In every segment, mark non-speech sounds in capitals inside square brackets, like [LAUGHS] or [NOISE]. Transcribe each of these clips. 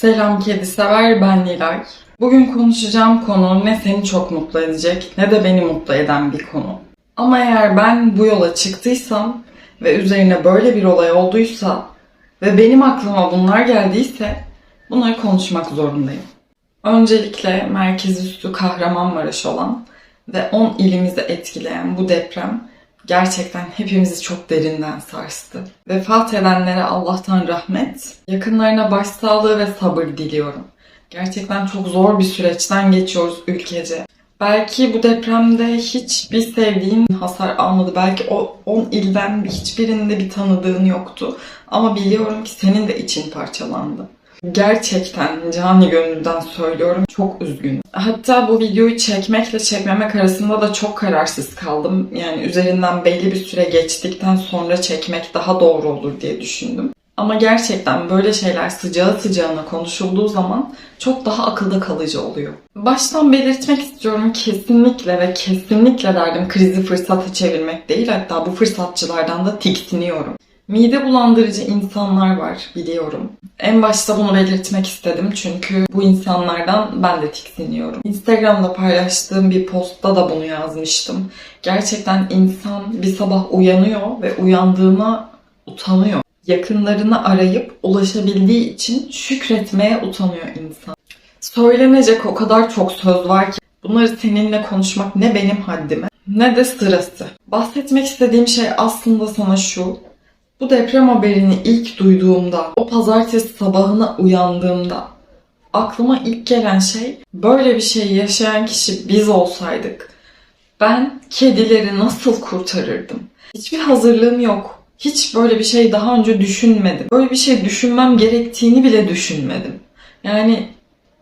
Selam kedi sever ben Nilay. Bugün konuşacağım konu ne seni çok mutlu edecek ne de beni mutlu eden bir konu. Ama eğer ben bu yola çıktıysam ve üzerine böyle bir olay olduysa ve benim aklıma bunlar geldiyse bunları konuşmak zorundayım. Öncelikle merkez üstü Kahramanmaraş olan ve 10 ilimizi etkileyen bu deprem gerçekten hepimizi çok derinden sarstı. Vefat edenlere Allah'tan rahmet, yakınlarına başsağlığı ve sabır diliyorum. Gerçekten çok zor bir süreçten geçiyoruz ülkece. Belki bu depremde hiçbir sevdiğin hasar almadı. Belki o 10 ilden hiçbirinde bir tanıdığın yoktu. Ama biliyorum ki senin de için parçalandı. Gerçekten cani gönülden söylüyorum. Çok üzgünüm. Hatta bu videoyu çekmekle çekmemek arasında da çok kararsız kaldım. Yani üzerinden belli bir süre geçtikten sonra çekmek daha doğru olur diye düşündüm. Ama gerçekten böyle şeyler sıcağı sıcağına konuşulduğu zaman çok daha akılda kalıcı oluyor. Baştan belirtmek istiyorum kesinlikle ve kesinlikle derdim krizi fırsata çevirmek değil hatta bu fırsatçılardan da tiksiniyorum. Mide bulandırıcı insanlar var biliyorum. En başta bunu belirtmek istedim çünkü bu insanlardan ben de tiksiniyorum. Instagram'da paylaştığım bir postta da bunu yazmıştım. Gerçekten insan bir sabah uyanıyor ve uyandığına utanıyor. Yakınlarını arayıp ulaşabildiği için şükretmeye utanıyor insan. Söylenecek o kadar çok söz var ki bunları seninle konuşmak ne benim haddime ne de sırası. Bahsetmek istediğim şey aslında sana şu. Bu deprem haberini ilk duyduğumda, o pazartesi sabahına uyandığımda aklıma ilk gelen şey böyle bir şey yaşayan kişi biz olsaydık ben kedileri nasıl kurtarırdım? Hiçbir hazırlığım yok. Hiç böyle bir şey daha önce düşünmedim. Böyle bir şey düşünmem gerektiğini bile düşünmedim. Yani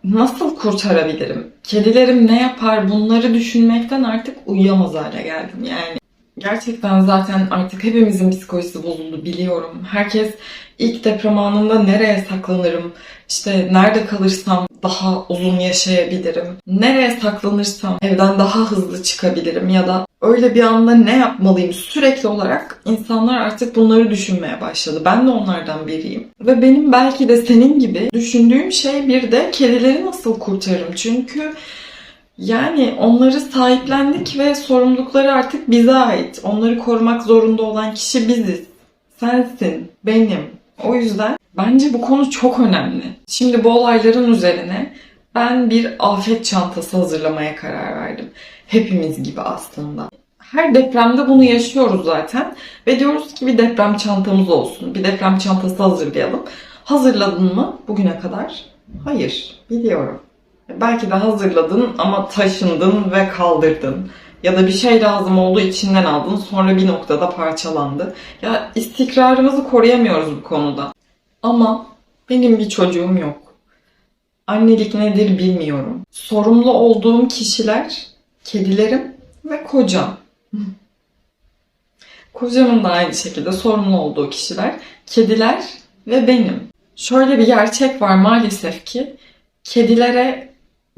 nasıl kurtarabilirim? Kedilerim ne yapar? Bunları düşünmekten artık uyuyamaz hale geldim yani. Gerçekten zaten artık hepimizin psikolojisi bozuldu biliyorum. Herkes ilk deprem anında nereye saklanırım, işte nerede kalırsam daha uzun yaşayabilirim, nereye saklanırsam evden daha hızlı çıkabilirim ya da öyle bir anda ne yapmalıyım sürekli olarak insanlar artık bunları düşünmeye başladı. Ben de onlardan biriyim. Ve benim belki de senin gibi düşündüğüm şey bir de kedileri nasıl kurtarırım. Çünkü yani onları sahiplendik ve sorumlulukları artık bize ait. Onları korumak zorunda olan kişi biziz. Sensin, benim. O yüzden bence bu konu çok önemli. Şimdi bu olayların üzerine ben bir afet çantası hazırlamaya karar verdim. Hepimiz gibi aslında. Her depremde bunu yaşıyoruz zaten ve diyoruz ki bir deprem çantamız olsun. Bir deprem çantası hazırlayalım. Hazırladın mı bugüne kadar? Hayır, biliyorum. Belki de hazırladın ama taşındın ve kaldırdın. Ya da bir şey lazım olduğu içinden aldın sonra bir noktada parçalandı. Ya istikrarımızı koruyamıyoruz bu konuda. Ama benim bir çocuğum yok. Annelik nedir bilmiyorum. Sorumlu olduğum kişiler kedilerim ve kocam. [LAUGHS] Kocamın da aynı şekilde sorumlu olduğu kişiler kediler ve benim. Şöyle bir gerçek var maalesef ki kedilere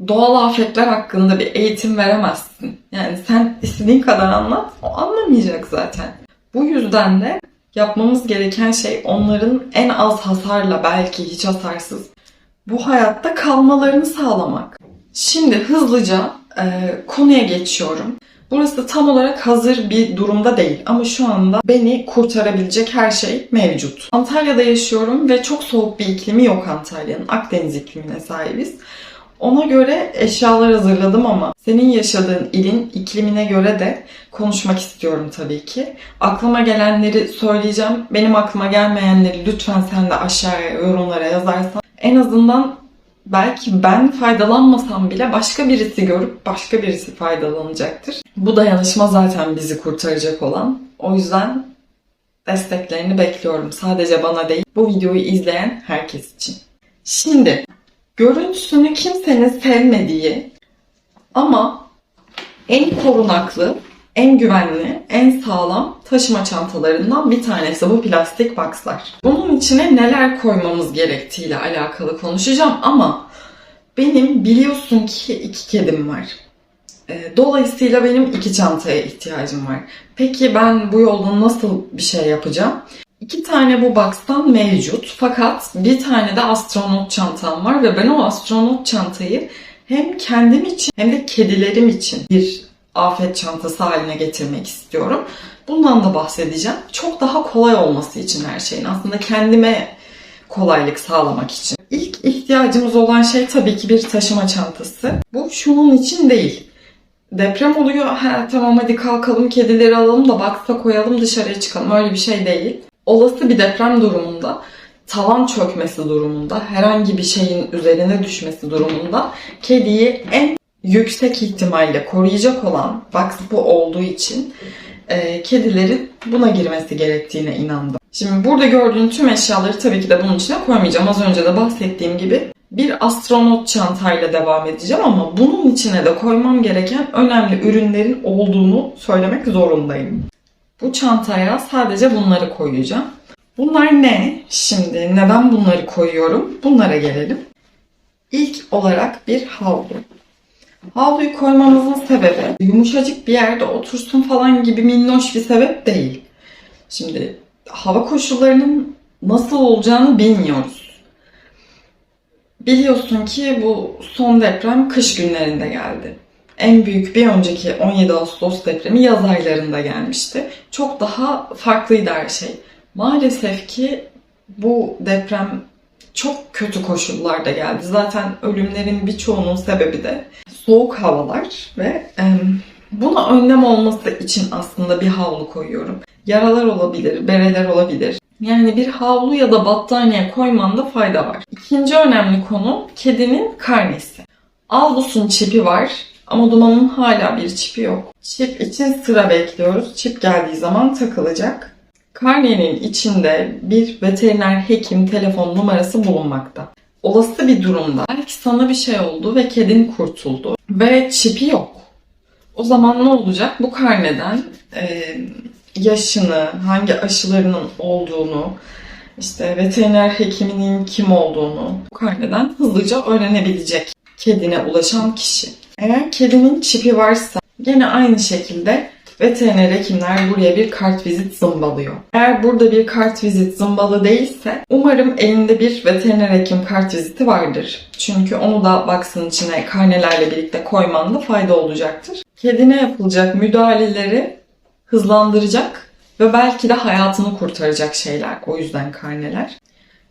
doğal afetler hakkında bir eğitim veremezsin. Yani sen istediğin kadar anlat, o anlamayacak zaten. Bu yüzden de yapmamız gereken şey onların en az hasarla belki hiç hasarsız bu hayatta kalmalarını sağlamak. Şimdi hızlıca e, konuya geçiyorum. Burası tam olarak hazır bir durumda değil ama şu anda beni kurtarabilecek her şey mevcut. Antalya'da yaşıyorum ve çok soğuk bir iklimi yok Antalya'nın. Akdeniz iklimine sahibiz. Ona göre eşyalar hazırladım ama senin yaşadığın ilin iklimine göre de konuşmak istiyorum tabii ki. Aklıma gelenleri söyleyeceğim. Benim aklıma gelmeyenleri lütfen sen de aşağıya yorumlara yazarsan en azından belki ben faydalanmasam bile başka birisi görüp başka birisi faydalanacaktır. Bu dayanışma zaten bizi kurtaracak olan. O yüzden desteklerini bekliyorum. Sadece bana değil, bu videoyu izleyen herkes için. Şimdi görüntüsünü kimsenin sevmediği ama en korunaklı, en güvenli, en sağlam taşıma çantalarından bir tanesi bu plastik boxlar. Bunun içine neler koymamız gerektiğiyle alakalı konuşacağım ama benim biliyorsun ki iki kedim var. Ee, Dolayısıyla benim iki çantaya ihtiyacım var. Peki ben bu yolda nasıl bir şey yapacağım? İki tane bu box'tan mevcut fakat bir tane de astronot çantam var ve ben o astronot çantayı hem kendim için hem de kedilerim için bir afet çantası haline getirmek istiyorum. Bundan da bahsedeceğim. Çok daha kolay olması için her şeyin. Aslında kendime kolaylık sağlamak için. İlk ihtiyacımız olan şey tabii ki bir taşıma çantası. Bu şunun için değil. Deprem oluyor. Ha, tamam hadi kalkalım kedileri alalım da baksa koyalım dışarıya çıkalım. Öyle bir şey değil. Olası bir deprem durumunda tavan çökmesi durumunda, herhangi bir şeyin üzerine düşmesi durumunda kediyi en yüksek ihtimalle koruyacak olan bu olduğu için e, kedilerin buna girmesi gerektiğine inandım. Şimdi burada gördüğün tüm eşyaları tabii ki de bunun içine koymayacağım. Az önce de bahsettiğim gibi bir astronot çantayla devam edeceğim ama bunun içine de koymam gereken önemli ürünlerin olduğunu söylemek zorundayım. Bu çantaya sadece bunları koyacağım. Bunlar ne? Şimdi neden bunları koyuyorum? Bunlara gelelim. İlk olarak bir havlu. Havluyu koymamızın sebebi yumuşacık bir yerde otursun falan gibi minnoş bir sebep değil. Şimdi hava koşullarının nasıl olacağını bilmiyoruz. Biliyorsun ki bu son deprem kış günlerinde geldi. En büyük bir önceki 17 Ağustos depremi yaz aylarında gelmişti. Çok daha farklıydı her şey. Maalesef ki bu deprem çok kötü koşullarda geldi. Zaten ölümlerin birçoğunun sebebi de soğuk havalar ve e, buna önlem olması için aslında bir havlu koyuyorum. Yaralar olabilir, bereler olabilir. Yani bir havlu ya da battaniye koymanda fayda var. İkinci önemli konu kedinin karnesi. Albus'un çipi var ama Duman'ın hala bir çipi yok. Çip için sıra bekliyoruz. Çip geldiği zaman takılacak. Karnenin içinde bir veteriner hekim telefon numarası bulunmakta. Olası bir durumda belki sana bir şey oldu ve kedin kurtuldu ve çipi yok. O zaman ne olacak? Bu karneden e, yaşını, hangi aşılarının olduğunu, işte veteriner hekiminin kim olduğunu bu karneden hızlıca öğrenebilecek kedine ulaşan kişi. Eğer kedinin çipi varsa gene aynı şekilde veteriner hekimler buraya bir kart vizit zımbalıyor. Eğer burada bir kart vizit zımbalı değilse umarım elinde bir veteriner hekim kart viziti vardır. Çünkü onu da baksın içine karnelerle birlikte koymanda fayda olacaktır. Kedine yapılacak müdahaleleri hızlandıracak ve belki de hayatını kurtaracak şeyler. O yüzden karneler.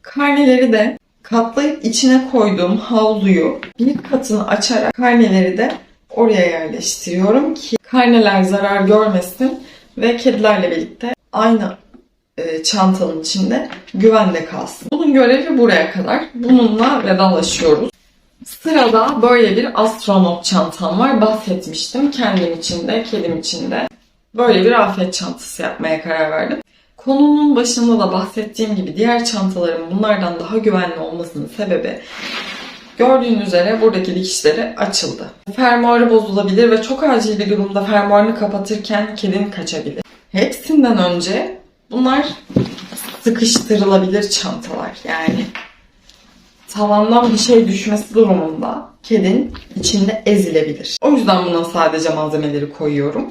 Karneleri de katlayıp içine koyduğum havluyu bir katını açarak karneleri de oraya yerleştiriyorum ki karneler zarar görmesin ve kedilerle birlikte aynı e, çantanın içinde güvende kalsın. Bunun görevi buraya kadar. Bununla vedalaşıyoruz. Sırada böyle bir astronot çantam var. Bahsetmiştim. Kendim için de, kedim için de böyle bir afet çantası yapmaya karar verdim. Konunun başında da bahsettiğim gibi diğer çantaların bunlardan daha güvenli olmasının sebebi Gördüğün üzere buradaki dikişleri açıldı. Fermuarı bozulabilir ve çok acil bir durumda fermuarını kapatırken kedin kaçabilir. Hepsinden önce bunlar sıkıştırılabilir çantalar. Yani tavandan bir şey düşmesi durumunda kedin içinde ezilebilir. O yüzden buna sadece malzemeleri koyuyorum.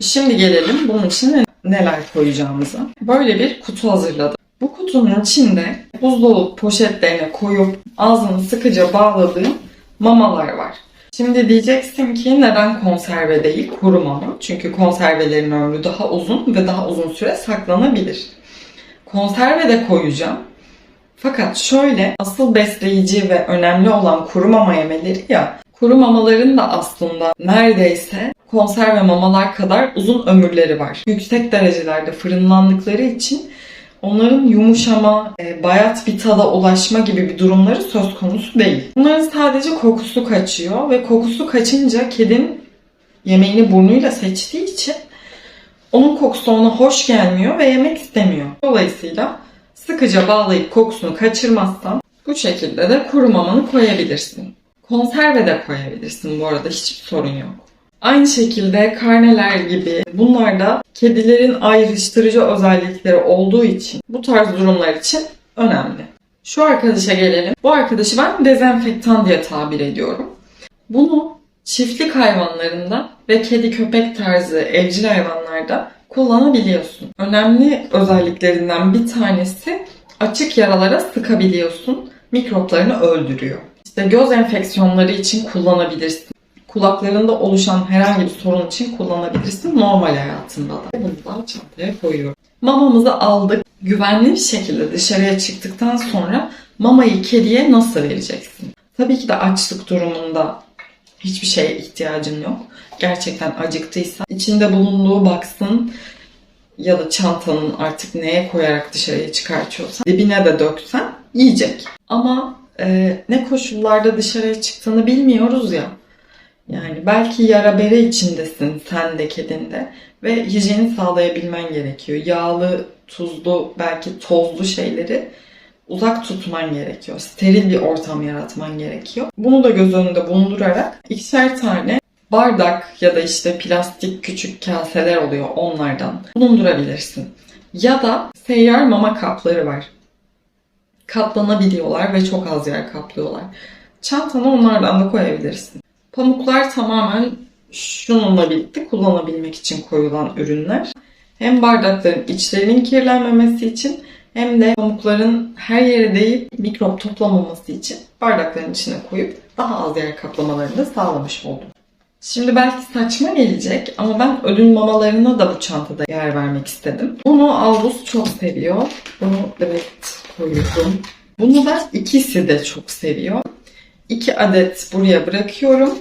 Şimdi gelelim bunun için neler koyacağımıza. Böyle bir kutu hazırladım. Bu kutunun içinde buzdolabı poşetlerine koyup ağzını sıkıca bağladığım mamalar var. Şimdi diyeceksin ki neden konserve değil kuru mama? Çünkü konservelerin ömrü daha uzun ve daha uzun süre saklanabilir. Konserve de koyacağım. Fakat şöyle asıl besleyici ve önemli olan kuru mama yemeleri ya kuru mamaların da aslında neredeyse konserve mamalar kadar uzun ömürleri var. Yüksek derecelerde fırınlandıkları için onların yumuşama, e, bayat bir tada ulaşma gibi bir durumları söz konusu değil. Bunların sadece kokusu kaçıyor ve kokusu kaçınca kedin yemeğini burnuyla seçtiği için onun kokusu ona hoş gelmiyor ve yemek istemiyor. Dolayısıyla sıkıca bağlayıp kokusunu kaçırmazsan bu şekilde de kuru mamanı koyabilirsin. Konserve de koyabilirsin bu arada hiçbir sorun yok. Aynı şekilde karneler gibi bunlar da kedilerin ayrıştırıcı özellikleri olduğu için bu tarz durumlar için önemli. Şu arkadaşa gelelim. Bu arkadaşı ben dezenfektan diye tabir ediyorum. Bunu çiftlik hayvanlarında ve kedi köpek tarzı evcil hayvanlarda kullanabiliyorsun. Önemli özelliklerinden bir tanesi açık yaralara sıkabiliyorsun. Mikroplarını öldürüyor. İşte göz enfeksiyonları için kullanabilirsin. Kulaklarında oluşan herhangi bir sorun için kullanabilirsin. Normal hayatında da. Bunu da çantaya koyuyorum. Mamamızı aldık. Güvenli bir şekilde dışarıya çıktıktan sonra mamayı kediye nasıl vereceksin? Tabii ki de açlık durumunda hiçbir şeye ihtiyacın yok. Gerçekten acıktıysa içinde bulunduğu baksın ya da çantanın artık neye koyarak dışarıya çıkartıyorsan dibine de döksen yiyecek. Ama e, ne koşullarda dışarıya çıktığını bilmiyoruz ya. Yani belki yara bere içindesin sen de kedin de ve hijyeni sağlayabilmen gerekiyor. Yağlı, tuzlu, belki tozlu şeyleri uzak tutman gerekiyor. Steril bir ortam yaratman gerekiyor. Bunu da göz önünde bulundurarak ikişer tane bardak ya da işte plastik küçük kaseler oluyor onlardan bulundurabilirsin. Ya da seyyar mama kapları var. Katlanabiliyorlar ve çok az yer kaplıyorlar. Çantana onlardan da koyabilirsin. Pamuklar tamamen şununla birlikte kullanabilmek için koyulan ürünler. Hem bardakların içlerinin kirlenmemesi için hem de pamukların her yere değip mikrop toplamaması için bardakların içine koyup daha az yer kaplamalarını sağlamış oldum. Şimdi belki saçma gelecek ama ben ödül mamalarına da bu çantada yer vermek istedim. Bunu Albus çok seviyor. Bunu direkt koyuyorum. Bunu da ikisi de çok seviyor. İki adet buraya bırakıyorum.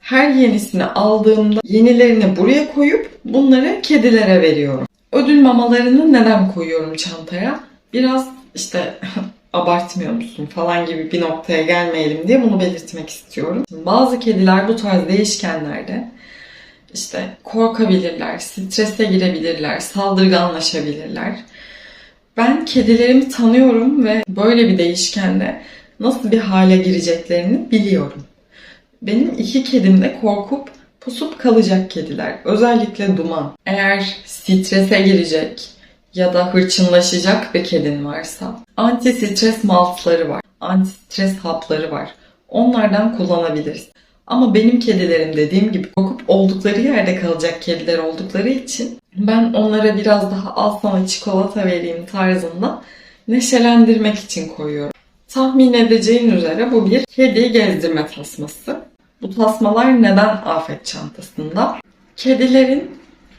Her yenisini aldığımda yenilerini buraya koyup bunları kedilere veriyorum. Ödül mamalarını neden koyuyorum çantaya? Biraz işte [LAUGHS] abartmıyor musun falan gibi bir noktaya gelmeyelim diye bunu belirtmek istiyorum. Bazı kediler bu tarz değişkenlerde işte korkabilirler, strese girebilirler, saldırganlaşabilirler. Ben kedilerimi tanıyorum ve böyle bir değişkende nasıl bir hale gireceklerini biliyorum. Benim iki kedim de korkup pusup kalacak kediler. Özellikle duman. Eğer strese girecek ya da hırçınlaşacak bir kedin varsa anti stres maltları var. Anti stres hapları var. Onlardan kullanabiliriz. Ama benim kedilerim dediğim gibi korkup oldukları yerde kalacak kediler oldukları için ben onlara biraz daha al sana çikolata vereyim tarzında neşelendirmek için koyuyorum. Tahmin edeceğin üzere bu bir kedi gezdirme tasması. Bu tasmalar neden afet çantasında? Kedilerin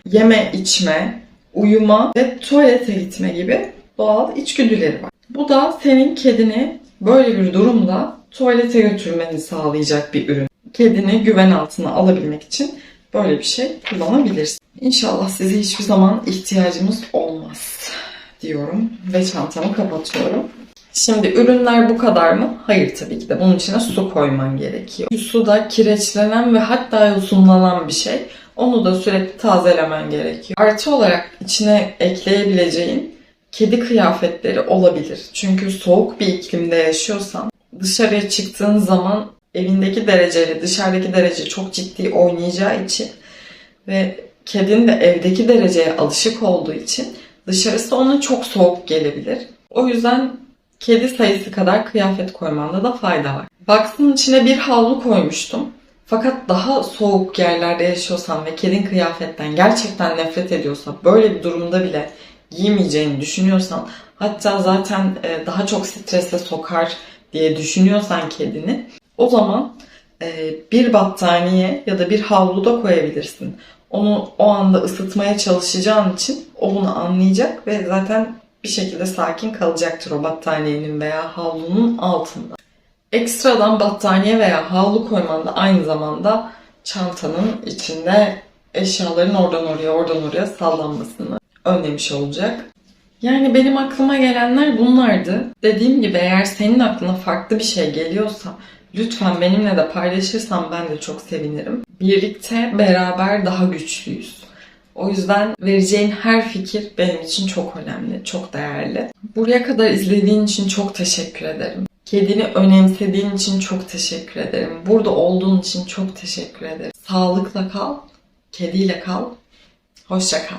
yeme, içme, uyuma ve tuvalete gitme gibi doğal içgüdüleri var. Bu da senin kedini böyle bir durumda tuvalete götürmeni sağlayacak bir ürün. Kedini güven altına alabilmek için böyle bir şey kullanabilirsin. İnşallah size hiçbir zaman ihtiyacımız olmaz diyorum ve çantamı kapatıyorum. Şimdi ürünler bu kadar mı? Hayır tabii ki de. Bunun içine su koyman gerekiyor. Su da kireçlenen ve hatta yosunlanan bir şey. Onu da sürekli tazelemen gerekiyor. Artı olarak içine ekleyebileceğin kedi kıyafetleri olabilir. Çünkü soğuk bir iklimde yaşıyorsan dışarıya çıktığın zaman evindeki dereceyle dışarıdaki derece çok ciddi oynayacağı için ve kedin de evdeki dereceye alışık olduğu için dışarısı ona çok soğuk gelebilir. O yüzden kedi sayısı kadar kıyafet koymanda da fayda var. Box'ın içine bir havlu koymuştum. Fakat daha soğuk yerlerde yaşıyorsan ve kedin kıyafetten gerçekten nefret ediyorsa böyle bir durumda bile giymeyeceğini düşünüyorsan hatta zaten e, daha çok strese sokar diye düşünüyorsan kedini o zaman e, bir battaniye ya da bir havlu da koyabilirsin. Onu o anda ısıtmaya çalışacağın için o bunu anlayacak ve zaten bir şekilde sakin kalacaktır o battaniyenin veya havlunun altında. Ekstradan battaniye veya havlu koyman da aynı zamanda çantanın içinde eşyaların oradan oraya oradan oraya sallanmasını önlemiş olacak. Yani benim aklıma gelenler bunlardı. Dediğim gibi eğer senin aklına farklı bir şey geliyorsa lütfen benimle de paylaşırsan ben de çok sevinirim. Birlikte beraber daha güçlüyüz. O yüzden vereceğin her fikir benim için çok önemli, çok değerli. Buraya kadar izlediğin için çok teşekkür ederim. Kedini önemsediğin için çok teşekkür ederim. Burada olduğun için çok teşekkür ederim. Sağlıkla kal, kediyle kal. Hoşça kal.